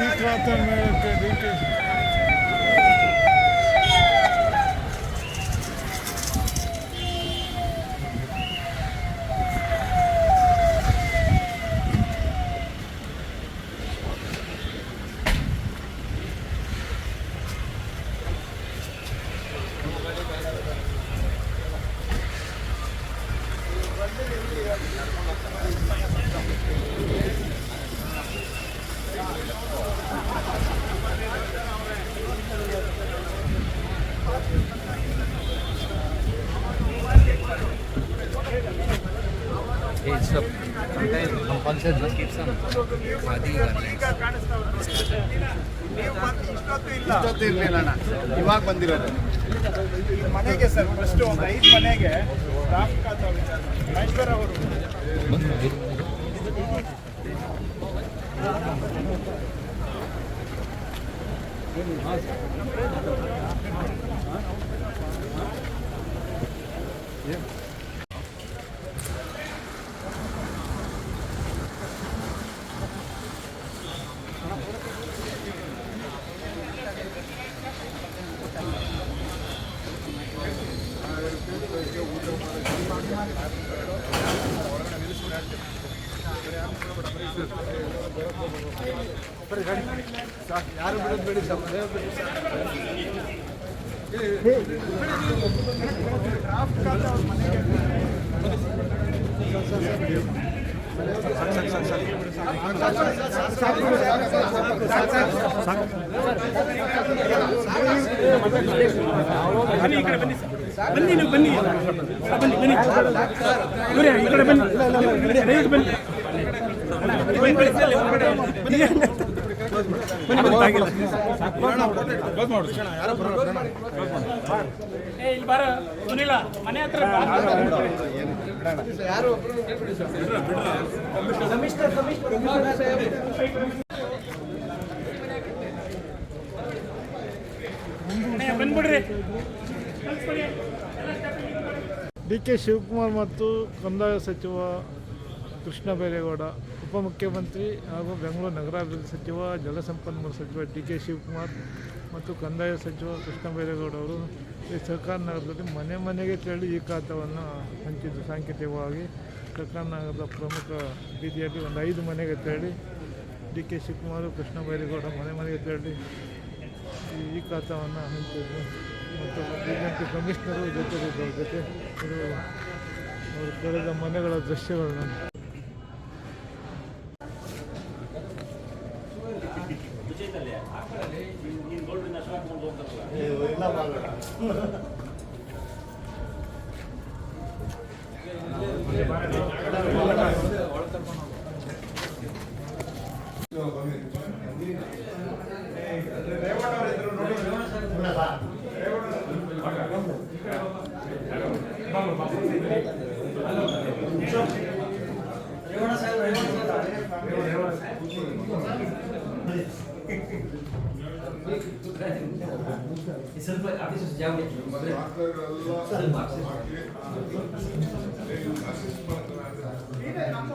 ಈ ಖಾತೆ Hey, stop. Sometimes compulsion to keep some Adi garlands. ಇಷ್ಟೊತ್ತು ಇರಲಿಲ್ಲ ಇವಾಗ ಬಂದಿರೋದು ಮನೆಗೆ ಸರ್ ಫಸ್ಟ್ ಒಂದು ಐದು ಮನೆಗೆ ಮಹೇಶ್ವರ ಅವರು ಸರ್ ಬನ್ನಿ ನೀವು ಬನ್ನಿ ಬನ್ನಿ ಬನ್ನಿ ಈ ಕಡೆ ಬನ್ನಿ ಬನ್ನಿ ಬನ್ನಿ, ಡಿ ಕೆ ಶಿವಕುಮಾರ್ ಮತ್ತು ಕಂದಾಯ ಸಚಿವ ಕೃಷ್ಣ ಬೈರೇಗೌಡ ಉಪಮುಖ್ಯಮಂತ್ರಿ ಹಾಗೂ ಬೆಂಗಳೂರು ನಗರಾಭಿವೃದ್ಧಿ ಸಚಿವ ಜಲಸಂಪನ್ಮೂಲ ಸಚಿವ ಡಿ ಕೆ ಶಿವಕುಮಾರ್ ಮತ್ತು ಕಂದಾಯ ಸಚಿವ ಕೃಷ್ಣ ಬೈರೇಗೌಡ ಅವರು ಈ ಸರ್ಕಾರ ನಗರದಲ್ಲಿ ಮನೆ ಮನೆಗೆ ತೆರಳಿ ಈ ಖಾತವನ್ನು ಹಂಚಿದ್ದು. ಸಾಂಕೇತಿಕವಾಗಿ ಸರ್ಕಾರ ನಗರದ ಪ್ರಮುಖ ಬೀದಿಯಲ್ಲಿ ಒಂದು ಐದು ಮನೆಗೆ ತೆರಳಿ ಡಿ ಕೆ ಶಿವಕುಮಾರ್, ಕೃಷ್ಣ ಬೈರೇಗೌಡ ಮನೆ ಮನೆಗೆ ತೆರಳಿ ಈ ಖಾತವನ್ನು ಹಂಚಿದ್ದು. ಮತ್ತು ಬಿಜೆಪಿ ಕಮಿಷನರು ಜೊತೆ ಅವರು ಕಳೆದ ಮನೆಗಳ ದೃಶ್ಯಗಳನ್ನ ಇದೆ ನಮ್ಮ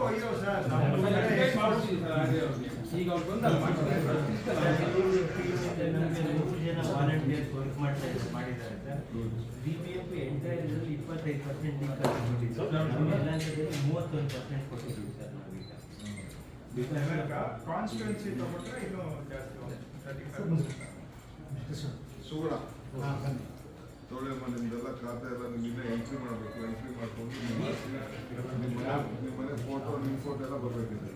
ಅಯ್ಯೋ ಸರ್ ನಮ್ಮ ಈಗ ಅವ್ರು ಬಂದಲ್ಲ ಮೂರು ಜನ ವಾಲಂಟಿಯರ್ಸ್ ವರ್ಕ್ ಮಾಡ್ತಾ ಇದ್ದಾರೆ ಮಾಡಿದ್ದಾರೆ sir B P F entire ಇದರಲ್ಲಿ ಇಪ್ಪತ್ತೈದು ಪರ್ಸೆಂಟ್ ಎಲ್ಲದರಲ್ಲಿ ಮೂವತ್ತೊಂದು ಪರ್ಸೆಂಟ್ ಕೊಟ್ಟಿದ್ದೀವಿ ಸರ್ ನಾವೀಗ ಕಾನ್ಸ್ಟಿಟ್ಯೂನ್ಸಿ ತಗೊಂಡ್ರೆ ಇನ್ನೂ ಜಾಸ್ತಿ ಸುಗುಣ ತೊಳೆ ನಿಮ್ದೆಲ್ಲ ಖಾತೆ ಎಲ್ಲ ನಿಮ್ಮಿಂದ ಎಂಟ್ರಿ ಮಾಡಬೇಕು ಎಂಟ್ರಿ ಮಾಡಿಕೊಂಡು ನಿಮ್ಮ ನಿಮ್ಮ ಮನೆ- ಫೋಟೋ ನಿಮ್ಮ ಫೋಟೋ ಎಲ್ಲ ಬರಬೇಕಿದೆ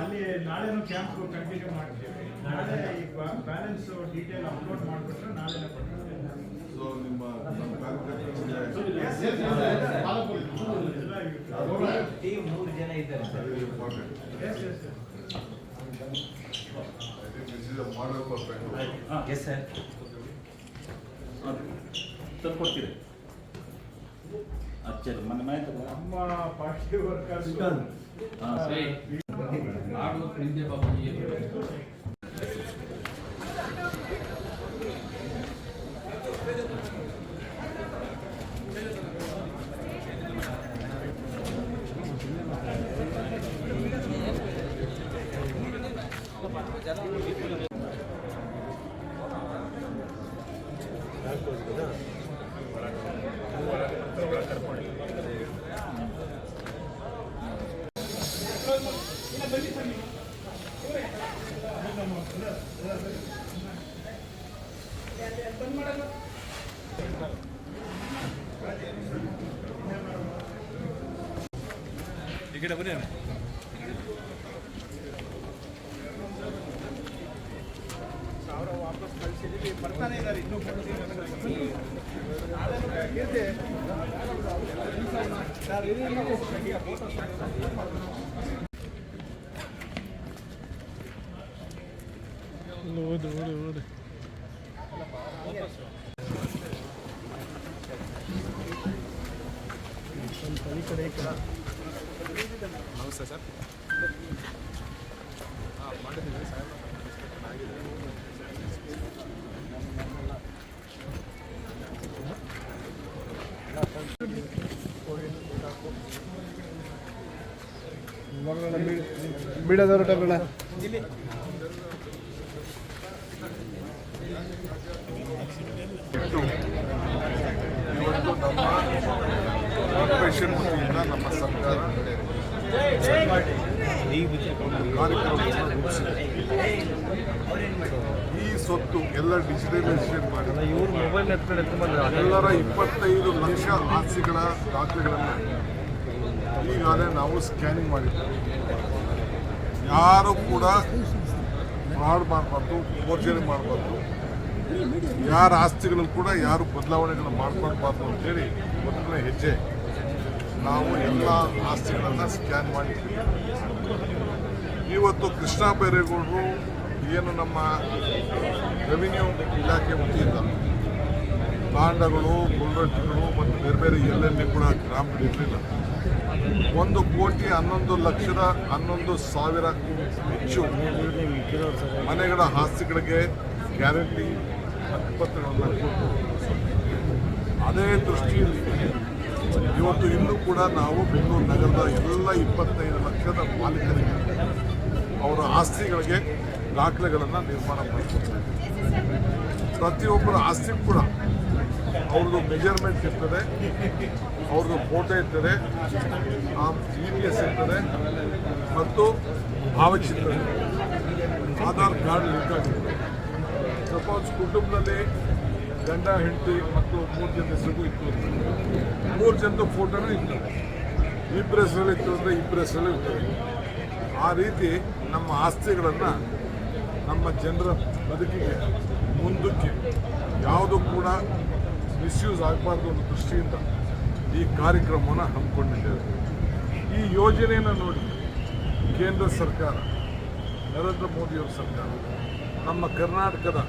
ಅಲ್ಲಿ ನಾಳೆನೂ ಕ್ಯಾಂಪ್ ಕಂಟಿನ್ಯೂ ಮಾಡ್ತೀವಿ ನಾಳೆ ಈ ಬ್ಯಾಲೆನ್ಸ್ ಡೀಟೇಲ್ ಅಪ್ಲೋಡ್ ಮಾಡಿಬಿಟ್ರೆ ನಾಳೆನೇ ಕೊಡ್ತೀವಿ ಸೊ ನಿಮ್ಮ ನಮ್ಮ ಕಾರ್ಯಕರ್ತರಿಗೆ ಟೀಮ್ ಮೂರು ಜನ ಇದ್ದಾರೆ sir very important. Yes yes I think ಮನೆ ಸರ್ ಹಾ, ಸರಿ. ಬರ್ತಾನೆ ಇದ್ದಾರೆ ಇನ್ನೂ ಓದಿ ಓದಿ ಓದಿ ಈ ಸರ್ ಈ ಕಡೆ ನಮ್ಮ ಕಾರ್ಪೊರೇಷನ್ ವತಿಯಿಂದ ನಮ್ಮ ಸರ್ಕಾರ ಈ ಸ್ವತ್ತು ಎಲ್ಲ ಡಿಜಿಟಲೈಸೇಷನ್ ಮಾಡಿ ಎಲ್ಲರ ಇಪ್ಪತ್ತೈದು ಲಕ್ಷ ಆಸ್ತಿಗಳ ದಾಖಲೆಗಳನ್ನು ಈಗಾಗಲೇ ನಾವು ಸ್ಕ್ಯಾನಿಂಗ್ ಮಾಡಿದ್ದೇವೆ ಯಾರು ಕೂಡ ಫ್ರಾಡ್ ಮಾಡಬಾರ್ದು ಮೋರ್ಜರಿ ಮಾಡಬಾರ್ದು. ಯಾರ ಆಸ್ತಿಗಳನ್ನು ಕೂಡ ಯಾರು ಬದಲಾವಣೆಗಳನ್ನು ಮಾಡ್ಕೊಳ್ಬಾರ್ದು ಅಂತೇಳಿ ಮೊದಲನೇ ಹೆಜ್ಜೆ. ನಾವು ಎಲ್ಲ ಆಸ್ತಿಗಳನ್ನು ಸ್ಕ್ಯಾನ್ ಮಾಡಿದ್ದೀವಿ ಇವತ್ತು ಕೃಷ್ಣ ಬೈರೇಗೌಡರು ಏನು ನಮ್ಮ ರೆವಿನ್ಯೂ ಇಲಾಖೆ ವತಿಯಿಂದ ತಾಂಡಗಳು ಬುಲ್ರಟ್ಗಳು ಮತ್ತು ಬೇರೆ ಬೇರೆ ಎಲ್ಲೆಲ್ಲಿ ಕೂಡ ಗ್ರಾಮಗಳಿರಲಿಲ್ಲ. ಒಂದು ಕೋಟಿ ಹನ್ನೊಂದು ಲಕ್ಷದ ಹನ್ನೊಂದು ಸಾವಿರ ಹೆಚ್ಚು ಮನೆಗಳ ಆಸ್ತಿಗಳಿಗೆ ಗ್ಯಾರಂಟಿ ಪತ್ರಗಳನ್ನು ಕೊಟ್ಟು. ಅದೇ ದೃಷ್ಟಿಯಲ್ಲಿ ಇವತ್ತು ಇನ್ನೂ ಕೂಡ ನಾವು ಬೆಂಗಳೂರು ನಗರದ ಎಲ್ಲ ಇಪ್ಪತ್ತೈದು ಲಕ್ಷದ ಮಾಲೀಕರಿಗೆ ಅವರ ಆಸ್ತಿಗಳಿಗೆ ದಾಖಲೆಗಳನ್ನು ನಿರ್ಮಾಣ ಮಾಡಿಕೊಡ್ತೇವೆ. ಪ್ರತಿಯೊಬ್ಬರ ಆಸ್ತಿ ಕೂಡ ಅವ್ರದ್ದು ಮೆಜರ್ಮೆಂಟ್ ಇರ್ತದೆ. ಅವ್ರದ್ದು ಫೋಟೋ ಇರ್ತದೆ ಜಿ ಪಿ ಎಸ್ ಇರ್ತದೆ ಮತ್ತು ಭಾವಚಿತ್ರ ಆಧಾರ್ ಕಾರ್ಡ್ ಲಿಂಕ್ ಆಗಿರ್ತದೆ. ಸಪೋಸ್ ಕುಟುಂಬದಲ್ಲಿ ಗಂಡ, ಹೆಂಡತಿ ಮತ್ತು ಮೂರು ಜನ ಹೆಸರಿಗೂ ಇತ್ತು. ಮೂರು ಜನದ ಫೋಟೋನೂ ಇರ್ತದೆ ಇಬ್ಬರ ಹೆಸರಲ್ಲಿ ಇತ್ತು ಅಂದರೆ ಇಬ್ಬರ ಹೆಸರಲ್ಲಿ ಇರ್ತದೆ. ಆ ರೀತಿ ನಮ್ಮ ಆಸ್ತಿಗಳನ್ನು ನಮ್ಮ ಜನರ ಬದುಕಿಗೆ ಮುಂದಕ್ಕೆ ಯಾವುದು ಕೂಡ ಮಿಸ್ಯೂಸ್ ಆಗಬಾರ್ದು ಅನ್ನೋ ದೃಷ್ಟಿಯಿಂದ ಈ ಕಾರ್ಯಕ್ರಮವನ್ನು ಹಮ್ಮಿಕೊಂಡಿದ್ದೇವೆ. ಈ ಯೋಜನೆಯನ್ನು ನೋಡಿ ಕೇಂದ್ರ ಸರ್ಕಾರ ನರೇಂದ್ರ ಮೋದಿಯವರ ಸರ್ಕಾರ ನಮ್ಮ ಕರ್ನಾಟಕದ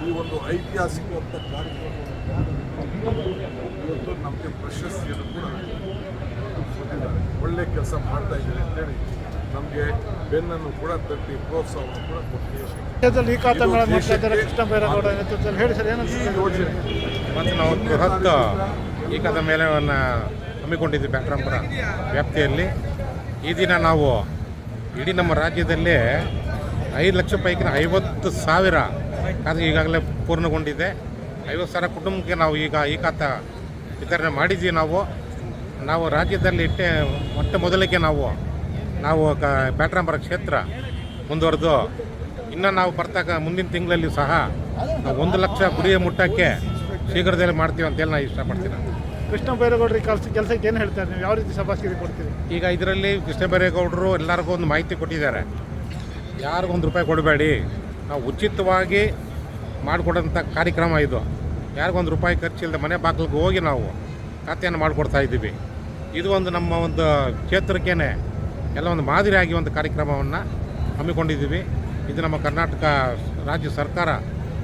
ಈ ಒಂದು ಐತಿಹಾಸಿಕವಾದ ಕಾರ್ಯಕ್ರಮವನ್ನು ಇವತ್ತು ನಮಗೆ ಪ್ರಶಸ್ತಿಯನ್ನು ಕೂಡ ಒಳ್ಳೆ ಕೆಲಸ ಮಾಡ್ತಾ ಇದ್ದಾರೆ ಅಂತೇಳಿ ನಮಗೆ ಬೆನ್ನನ್ನು ಕೂಡ ತಟ್ಟಿ ಪ್ರೋತ್ಸಾಹವನ್ನು ಕೂಡ ಕೊಟ್ಟಿದ್ದಾರೆ ರಾಜ್ಯದಲ್ಲಿ ಈ ಯೋಜನೆ ಮತ್ತು ನಾವು ಬೃಹತ್ ಏಕದ ಮೇಲೆ ಹಮ್ಮಿಕೊಂಡಿದ್ದು ಬ್ಯಾಟ್ರಾಂಪುರ ವ್ಯಾಪ್ತಿಯಲ್ಲಿ. ಈ ದಿನ ನಾವು ಇಡೀ ನಮ್ಮ ರಾಜ್ಯದಲ್ಲಿ ಐದು ಲಕ್ಷ ಪೈಕಿನ ಐವತ್ತು ಸಾವಿರ ಖಾತೆ ಈಗಾಗಲೇ ಪೂರ್ಣಗೊಂಡಿದೆ. ಐವತ್ತು ಸಾವಿರ ಕುಟುಂಬಕ್ಕೆ ನಾವು ಈಗ ಈ ಖಾತ ವಿತರಣೆ ಮಾಡಿದ್ದೀವಿ ನಾವು. ನಾವು ರಾಜ್ಯದಲ್ಲಿ ಇಟ್ಟೆ ಮೊಟ್ಟ ಮೊದಲಿಗೆ ನಾವು ನಾವು ಕ ಬ್ಯಾಟ್ರಾಂಬರ ಕ್ಷೇತ್ರ ಮುಂದುವರೆದು ಇನ್ನು ನಾವು ಬರ್ತಕ್ಕ ಮುಂದಿನ ತಿಂಗಳಲ್ಲಿ ಸಹ ನಾವು ಒಂದು ಲಕ್ಷ ಗುರಿಯ ಮುಟ್ಟಕ್ಕೆ ಶೀಘ್ರದಲ್ಲೇ ಮಾಡ್ತೀವಿ ಅಂತೇಳಿ ನಾನು ಇಷ್ಟಪಡ್ತೀನಿ. ಕೃಷ್ಣ ಬೈರೇಗೌಡರಿಗೆ ಕೆಲಸ, ಕೆಲಸಕ್ಕೆ ಏನು ಹೇಳ್ತಾರೆ ನೀವು? ಯಾವ ರೀತಿ ಸಭಾಸ್ಗಿರಿ ಕೊಡ್ತೀರಿ? ಈಗ ಇದರಲ್ಲಿ ಕೃಷ್ಣ ಬೈರೇಗೌಡರು ಎಲ್ಲರಿಗೂ ಒಂದು ಮಾಹಿತಿ ಕೊಟ್ಟಿದ್ದಾರೆ. ಯಾರಿಗೂ ಒಂದು ರೂಪಾಯಿ ಕೊಡಬೇಡಿ. ನಾವು ಉಚಿತವಾಗಿ ಮಾಡಿಕೊಡೋಂಥ ಕಾರ್ಯಕ್ರಮ ಇದು. ಯಾರಿಗೊಂದು ರೂಪಾಯಿ ಖರ್ಚಿಲ್ಲದೆ ಮನೆ ಬಾಗಿಲಿಗೆ ಹೋಗಿ ನಾವು ಖಾತೆಯನ್ನು ಮಾಡಿಕೊಡ್ತಾ ಇದ್ದೀವಿ. ಇದು ಒಂದು ನಮ್ಮ ಒಂದು ಕ್ಷೇತ್ರಕ್ಕೇ ಎಲ್ಲ ಒಂದು ಮಾದರಿಯಾಗಿ ಒಂದು ಕಾರ್ಯಕ್ರಮವನ್ನು ಹಮ್ಮಿಕೊಂಡಿದ್ದೀವಿ. ಇದು ನಮ್ಮ ಕರ್ನಾಟಕ ರಾಜ್ಯ ಸರ್ಕಾರ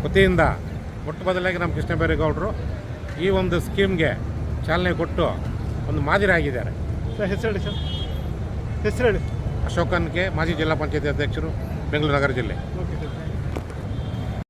ವತಿಯಿಂದ. ಮೊಟ್ಟ ಮೊದಲಾಗಿ ನಮ್ಮ ಕೃಷ್ಣ ಬೈರೇಗೌಡರು ಈ ಒಂದು ಸ್ಕೀಮ್ಗೆ ಚಾಲನೆ ಕೊಟ್ಟು ಒಂದು ಮಾದರಿ ಆಗಿದ್ದಾರೆ. ಸರ್ ಹೆಸರು ಹೇಳಿ ಸರ್. ಹೆಸರು ಹೇಳಿ. ಅಶೋಕನ್ಗೆ ಮಾಜಿ ಜಿಲ್ಲಾ ಪಂಚಾಯತಿ ಅಧ್ಯಕ್ಷರು ಬೆಂಗಳೂರು ನಗರ ಜಿಲ್ಲೆ. Okay sir.